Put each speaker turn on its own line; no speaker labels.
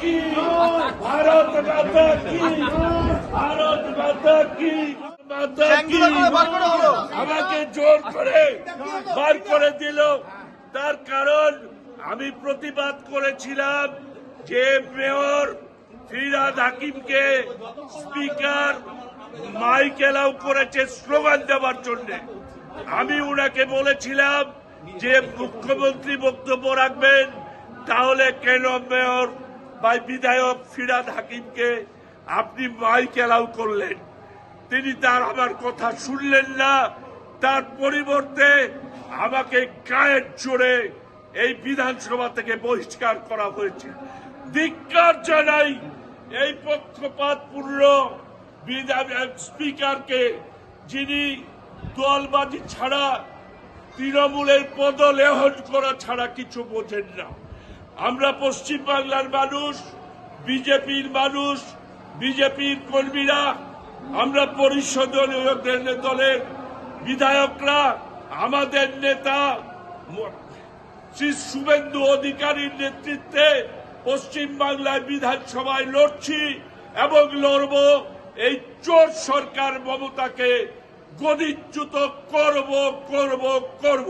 কি ভারত মাতা কি ভারত মাতা কি? মাতা কি আমাকে জোর করে বার করে দিল। তার কারণ আমি প্রতিবাদ করেছিলাম যে মেয়র ফিরাদ হাকিমকে স্পিকার মাইক এলাও করেছে স্লোগান দেওয়ার জন্য। আমি উনাকে বলেছিলাম যে মুখ্যমন্ত্রী বক্তব্য রাখবেন তাহলে কেন মেয়র বা বিধায়ক ফিরাদ হাকিমকে আপনি মাইক এলাও করলেন। তিনি তার আমার কথা শুনলেন না। তার পরিবর্তে আমাকে গায়ের জোরে এই বিধানসভা থেকে বহিষ্কার করা হয়েছে। ধিক্কার জানাই এই পক্ষপাতপূর্ণ স্পিকারকে, যিনি দলবাজি ছাড়া, তৃণমূলের পদ পদলেহন করা ছাড়া কিছু বোঝেন না। আমরা পশ্চিম বাংলার মানুষ, বিজেপির মানুষ, বিজেপির কর্মীরা, আমরা পরিষদীয় দলের বিধায়করা, আমাদের নেতা, শ্রী শুভেন্দু অধিকারীর নেতৃত্বে পশ্চিম বাংলায় বিধানসভায় লড়ছি এবং লড়ব। এই চোর সরকার মমতাকে গদিচ্যুত করব করব করব।